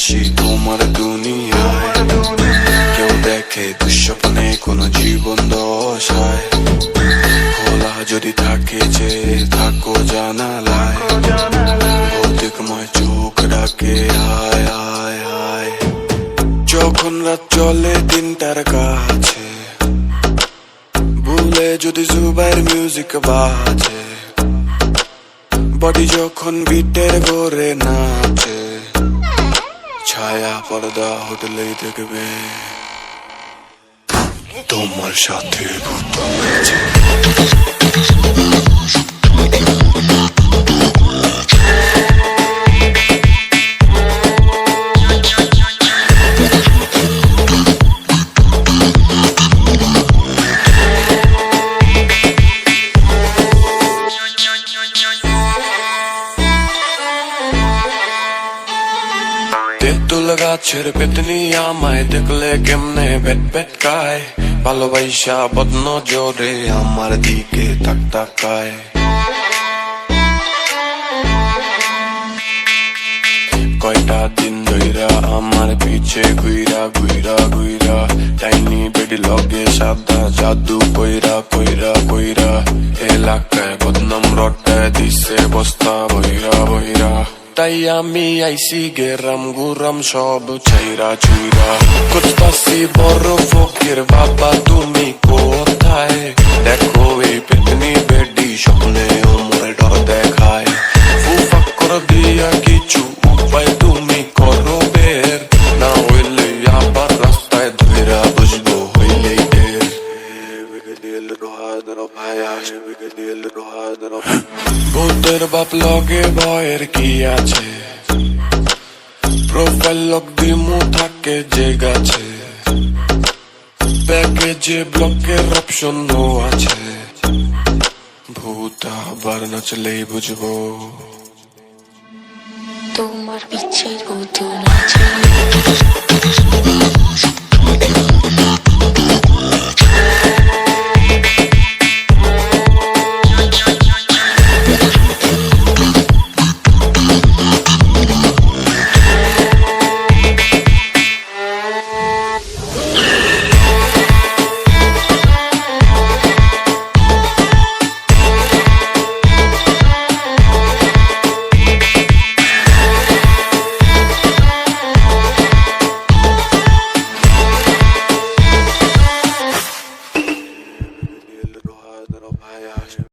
আসি তোমার দুনিয়ায় কেউ দেখে দুঃস্বপ্নে কোনো জীবন দশায় খোলা যদি থাকে যে থাকো জানালায় ভৌতিকময় চোখ ডাকে আয় আয় আয় যখন রাত চলে তিনটার কাছে ভুলে যদি জুবাইর মিউজিক বাজে বডি যখন বিটের ঘরে নাচে পর্দা হোটেলেই দেখবে তোমার সাথে ভূত আছে তেঁতুল গাছের পেতনি আমায় দেখলে কেমনে বেট বেট কায় ভালোবাসা বদন জোরে আমার দিকে তাক তাকায় কয়টা দিন ধইরা আমার পিছে ঘুইরা ঘুইরা ঘুইরা টাইনি বেডি লগে সাদা জাদু কইরা কইরা কইরা এলাকায় বদনাম রটায় দিছে বস্তা বইরা বইরা তাই আমি আইসি গেরাম গুরাম সব ছাইরা চুইরা কুচপাসি বড় ফকির বাবা তুমি লগে ভয়ের কি আছে? প্রোফাইল লগ দিমু থাকে যে গাছে। প্যাকেজে ব্লকের অপশন আছে। ভূত আবার নাচলেই বুঝব। তোমার পিছের পুতুল আছে